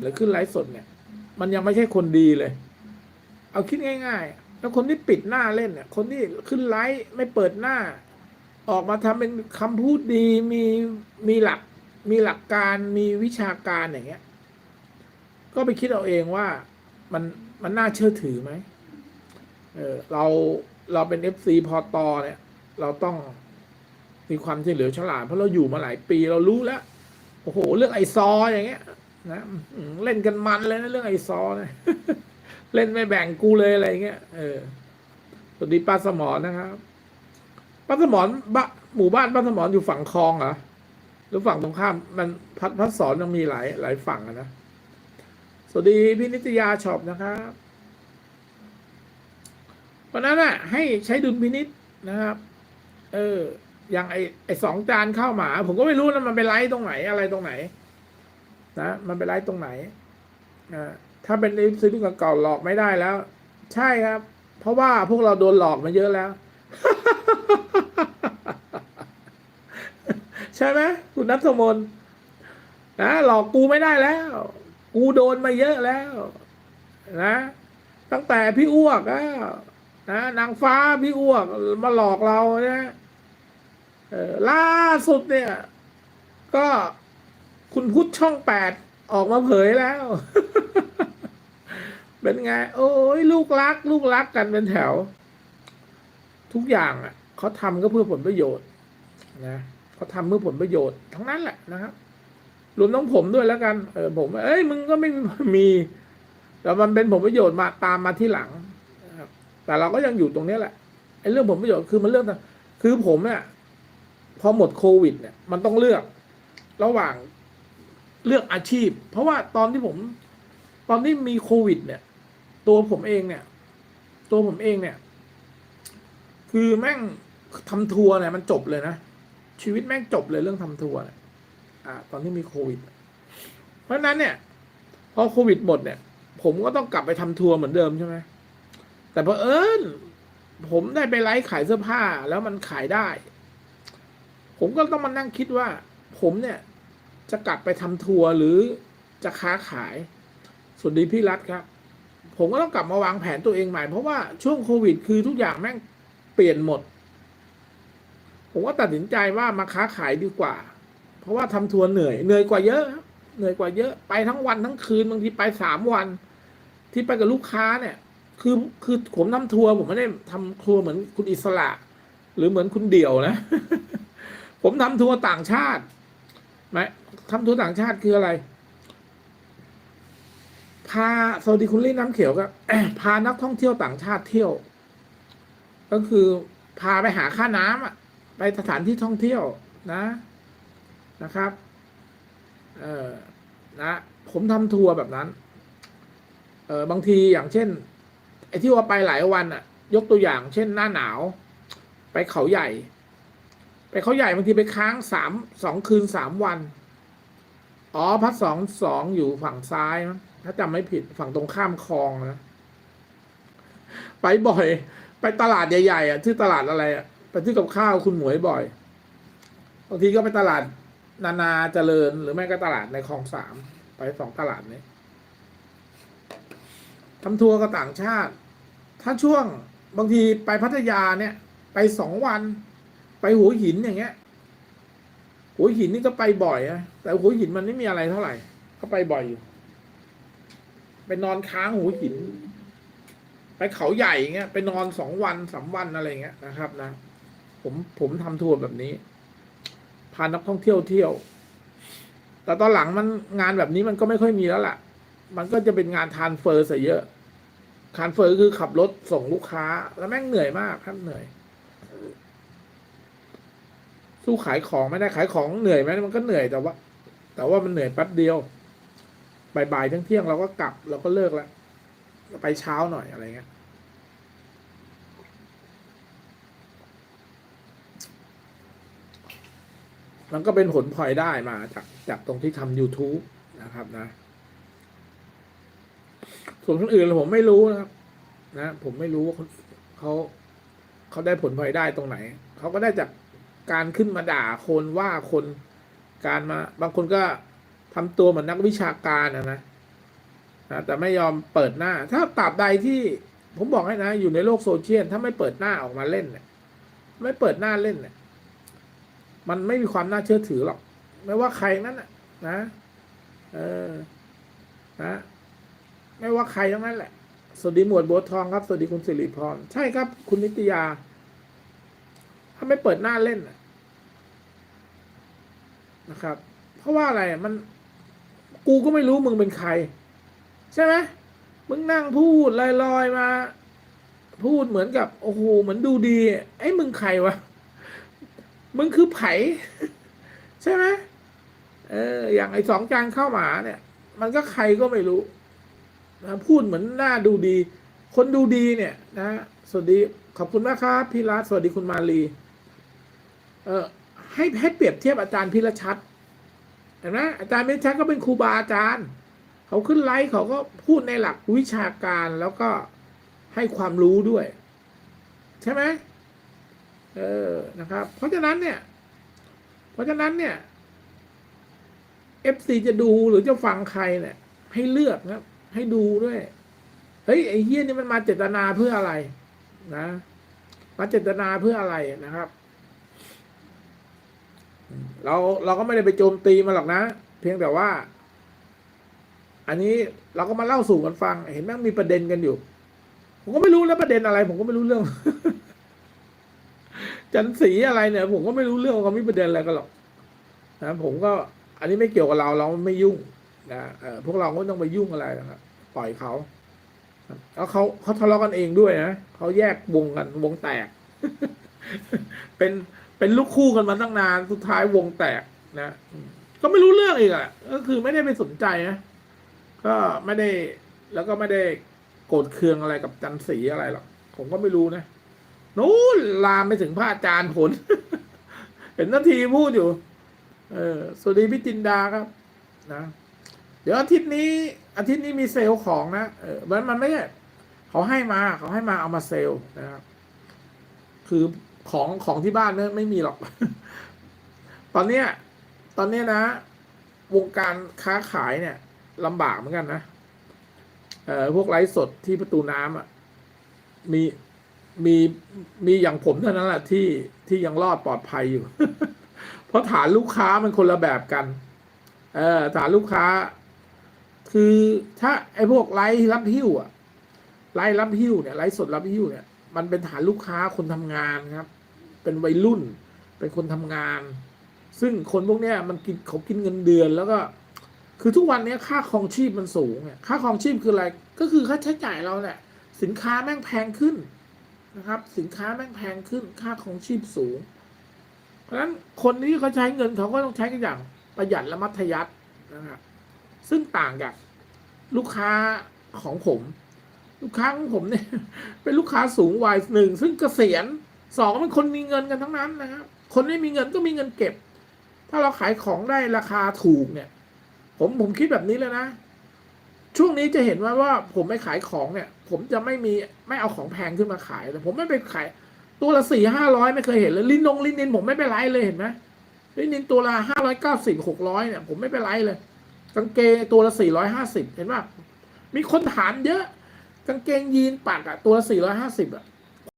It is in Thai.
หรือขึ้นไลฟ์สดเนี่ย มันยังไม่ใช่คนดีเลย เอาคิดง่าย ๆ แล้วคนที่ปิดหน้าเล่นเนี่ย คนที่ขึ้นไลฟ์ไม่เปิดหน้า ออกมาทำเป็นคำพูดดีมีมีหลัก มีหลักการมีวิชาการอย่างเงี้ย ก็ไปคิดเอาเองว่ามันมันน่าเชื่อถือไหมเออเราเราเป็นเอฟซีพอตอเนี่ย เราต้องมีความเฉลียวฉลาดเพราะเราอยู่มาหลายปีเรารู้แล้วโอ้โห เรื่องไอซออย่างเงี้ย นะเล่นกันมันเลยนะเรื่องไอซอนี่ยเล่นไม่แบ่งกูเลยอะไรเงี้ยเออสวัสดีป้าสมอนนะครับป้าสมอนบ้าหมู่บ้านป้าสมอนอยู่ฝั่งคลองเหรอหรือฝั่งตรงข้าม มันพัดพัดสอนยังมีหลายหลายฝั่งนะสวัสดีพี่นิตยาช็อปนะครับเพราะนั้นน่ะ ให้ใช้ดุลพินิษนะครับ เออ อย่างไอไอสองจานข้าวหมา ผมก็ไม่รู้นะมันไปไลฟ์ตรงไหนอะไรตรงไหน นะมันไปไลฟ์ตรงไหนอถ้าเป็นเอฟซีรุ่นเก่าๆหลอกไม่ได้แล้ว ใช่ครับ เพราะว่าพวกเราโดนหลอกมาเยอะแล้ว ใช่ไหมคุณนัทสมน์นะหลอกกูไม่ได้แล้ว กูโดนมาเยอะแล้ว นะ ตั้งแต่พี่อ้วกอะนะนางฟ้าพี่อ้วกมาหลอกเราเนี่ยล่าสุดเนี่ย ก็ คุณพุทธช่องแปดออกมาเผยแล้ว เป็นไง โอ้ยลูกรัก ลูกรักกันเป็นแถว ทุกอย่างอะเขาทำก็เพื่อผลประโยชน์ นะเขาทำเพื่อผลประโยชน์ทั้งนั้นแหละนะครับรวมทั้งผมด้วยแล้วกัน เออผม เอ้ยมึงก็ไม่มี แต่มันเป็นผลประโยชน์มาตามมาที่หลังแต่เราก็ยังอยู่ตรงนี้แหละไอ้เรื่องผลประโยชน์คือมันเรื่องคือผมเนี่ยพอหมดโควิดเนี่ยมันต้องเลือก ระหว่าง เลือกอาชีพ เพราะว่าตอนที่ผม ตอนที่มีโควิด เนี่ย ตัวผมเองเนี่ย ตัวผมเองเนี่ย คือแม่งทำทัวร์เนี่ยมันจบเลยนะ ชีวิตแม่งจบเลยเรื่องทำทัวร์เนี่ยอ่าตอนที่มีโควิด เพราะฉะนั้นเนี่ย พอโควิดหมดเนี่ย ผมก็ต้องกลับไปทำทัวร์เหมือนเดิมใช่ไหมแต่พอเอิญผมได้ไปไลฟ์ขายเสื้อผ้าแล้วมันขายได้ ผมก็ต้องมานั่งคิดว่า ผมเนี่ย จะกลับไปทำทัวร์หรือจะค้าขายสวัสดีพี่รัฐครับ ผมก็ต้องกลับมาวางแผนตัวเองใหม่ เพราะว่าช่วงโควิด คือทุกอย่างแม่งเปลี่ยนหมด ผมก็ตัดสินใจว่ามาค้าขายดีกว่า เพราะว่าทำทัวร์เหนื่อยเหนื่อยกว่าเยอะ เหนื่อยกว่าเยอะไปทั้งวันทั้งคืนบางทีไปสามวัน ที่ไปกับลูกค้าเนี่ย คือคือผมทำทัวร์ผมไม่ได้ทำทัวร์เหมือนคุณอิสระ หรือเหมือนคุณเดี่ยวนะ ผมทำทัวร์ต่างชาติ หมทำทัวร์ต่างชาติคืออะไร พาสวัสดีคุณลี่น้ำเขียวครับพานักท่องเที่ยวต่างชาติเที่ยว ก็คือพาไปหาค่าน้ำอะ ไปสถานที่ท่องเที่ยวนะนะครับ เออนะผมทำทัวร์แบบนั้น เออบางทีอย่างเช่น ไอ้ที่ว่าไปหลายวันอะ ยกตัวอย่าง เช่นหน้าหนาว ไปเขาใหญ่ ไปเขาใหญ่บางทีไปค้างสามสองคืนสามวัน อ๋อพัดสองสองอยู่ฝั่งซ้ายมั้งถ้าจำไม่ผิดฝั่งตรงข้ามคลองนะไปบ่อย ไปตลาดใหญ่ๆอะที่อตลาดอะไรอะไปที่กับข้าวคุณหมวยบ่อยบางทีก็ไปตลาดนานาเจริญ หรือไม่ก็ตลาดในคลองสามไปสองตลาดนี้ทำทัวร์กับต่างชาติ ถ้าช่วงบางทีไปพัทยาเนี่ย ไปสองวัน ไปหัวหินอย่างเงี้ย หัวหินนี่ก็ไปบ่อยนะแต่หัวหินมันไม่มีอะไรเท่าไหร่ ก็ไปบ่อยอยู่ไปนอนค้างหัวหิน ไปเขาใหญ่เงี้ย ไปนอนสองวันสามวันอะไรเงี้ยนะครับนะ ผมผมทำทัวร์แบบนี้ พานักท่องเที่ยวเที่ยว แต่ตอนหลังมันงานแบบนี้มันก็ไม่ค่อยมีแล้วล่ะ มันก็จะเป็นงานทานเฟอร์ซะเยอะทานเฟอร์คือขับรถส่งลูกค้า แล้วแม่งเหนื่อยมากครับเหนื่อย สู้ขายของไม่ได้ขายของเหนื่อยไหมมันก็เหนื่อยแต่ว่า แต่ว่ามันเหนื่อยแป๊บเดียวบ่ายๆเที่ยงเราก็กลับเราก็เลิกแล้วไปเช้าหน่อยอะไรเงี้ยมันก็เป็นผลพลอยได้มาจากจากตรงที่ทำ YouTube นะครับนะ ส่วนคนอื่นผมไม่รู้นะครับ นะ ผมไม่รู้ว่าเขาเขาได้ผลพลอยได้ตรงไหน เขาก็ได้จาก การขึ้นมาด่าคนว่าคนการมา บางคนก็ทำตัวเหมือนนักวิชาการนะนะนะแต่ไม่ยอมเปิดหน้า ถ้าตราบใดที่ผมบอกให้นะ อยู่ในโลกโซเชียลถ้าไม่เปิดหน้าออกมาเล่นเนี่ยไม่เปิดหน้าเล่นเนี่ยมันไม่มีความน่าเชื่อถือหรอก ไม่ว่าใครนั้นนะนะเออนะไม่ว่าใครทั้งนั้นแหละ สวัสดีหมวดโบวทองครับ สวัสดีคุณสิริพร ใช่ครับ คุณนิตยา ถ้าไม่เปิดหน้าเล่น นะครับ เพราะว่าอะไรมันกูก็ไม่รู้มึงเป็นใคร ใช่ไหมมึงนั่งพูดลอยๆมา พูดเหมือนกับโอ้โหเหมือนดูดีไอ้มึงใครวะมึงคือไผ่ใช่ไหมเออ อย่างไอ้สองจานข้าวหมาเนี่ย มันก็ใครก็ไม่รู้นะพูดเหมือนหน้าดูดี คนดูดีเนี่ย นะ สวัสดี ขอบคุณมากครับพี่รัตสวัสดีคุณมาลี เออ ให้ให้เปรียบเทียบอาจารย์พิรชัดเห็นไหมอาจารย์พิรชัดก็เป็นครูบาอาจารย์ เขาขึ้นไลฟ์เขาก็พูดในหลักวิชาการแล้วก็ให้ความรู้ด้วย ใช่ไหมเออนะครับ เพราะฉะนั้นเนี่ย เพราะฉะนั้นเนี่ยเอฟซีจะดูหรือจะฟังใครเนี่ย ให้เลือกนะครับให้ดูด้วย เฮ้ยไอ้เฮี้ยนี่มันมาเจตนาเพื่ออะไร นะ มาเจตนาเพื่ออะไรนะครับ เราเราก็ไม่ได้ไปโจมตีมันหรอกนะ เพียงแต่ว่า อันนี้เราก็มาเล่าสู่กันฟัง เห็นแม่งมีประเด็นกันอยู่ ผมก็ไม่รู้แล้วประเด็นอะไร ผมก็ไม่รู้เรื่อง จันสีอะไรเนี่ย ผมก็ไม่รู้เรื่องเขามีประเด็นอะไรกันหรอกนะผมก็ อันนี้ไม่เกี่ยวกับเราเราไม่ยุ่งนะเออพวกเราก็ไม่ต้องไปยุ่งอะไรนะครับปล่อยเขาแล้วเขาเขาทะเลาะกันเองด้วยนะเขาแยกวงกันวงแตก เป็น เป็นลูกคู่กันมาตั้งนานสุดท้ายวงแตกนะก็ไม่รู้เรื่องอีกอะก็คือไม่ได้ไปสนใจนะก็ไม่ได้แล้วก็ไม่ได้โกรธเคืองอะไรกับจันสีอะไรหรอกผมก็ไม่รู้นะนู้นลามไปถึงพระอาจารย์ผล เห็นนาทีพูดอยู่ เออสวัสดีพี่จินดาครับ นะ เดี๋ยวอาทิตย์นี้อาทิตย์นี้มีเซลล์ของนะเออมันมันไม่ใช่เขาให้มา เขาให้มาเอามาเซลล์นะครับ คือ ของของที่บ้านเนี่ยไม่มีหรอก ตอนเนี้ย ตอนเนี้ยนะ วงการค้าขายเนี่ยลำบากเหมือนกันนะเอ่อพวกไลฟ์สดที่ประตูน้ำอะมีมีมีอย่างผมเท่านั้นแหละที่ที่ยังรอดปลอดภัยอยู่ เพราะฐานลูกค้ามันคนละแบบกัน เออฐานลูกค้า คือถ้าไอ้พวกไลฟ์รับหิ้วอะไลฟ์รับหิ้วเนี่ยไลฟ์สดรับหิ้วเนี่ยมันเป็นฐานลูกค้าคนทำงานครับ เป็นวัยรุ่น เป็นคนทำงาน ซึ่งคนพวกเนี้ยมันกินเขากินเงินเดือนแล้วก็ คือทุกวันนี้ค่าครองชีพมันสูงเนี่ยค่าครองชีพคืออะไรก็คือค่าใช้จ่ายเราเนี่ยสินค้าแม่งแพงขึ้นนะครับ สินค้าแม่งแพงขึ้น ค่าครองชีพสูง เพราะฉะนั้นคนที่เขาใช้เงินเขาก็ต้องใช้กันอย่างประหยัดและมัธยัสถ์นะครับซึ่งต่างจากลูกค้าของผม ลูกค้าของผมเนี่ย เป็นลูกค้าสูงวัยหนึ่ง ซึ่งเกษียณ สองเป็นคนมีเงินกันทั้งนั้นนะครับ คนไม่มีเงินก็มีเงินเก็บ ถ้าเราขายของได้ราคาถูกเนี่ย ผมผมคิดแบบนี้เลยนะ ช่วงนี้จะเห็นว่าว่าผมไม่ขายของเนี่ย ผมจะไม่มีไม่เอาของแพงขึ้นมาขายแต่ผมไม่ไปขายตัวละสี่ห้าร้อยไม่เคยเห็นเลยลินนงลินนินผมไม่ไปไลฟ์เลยเห็นไหมลินนินตัวละห้าร้อยเก้าสิบหกร้อยเนี่ย ผมไม่ไปไลฟ์เลยกางเกงตัวละสี่ร้อยห้าสิบเห็นป่ะมีคนถามเยอะ กางเกงยีนปักอะตัวละสี่ร้อยห้าสิบอะ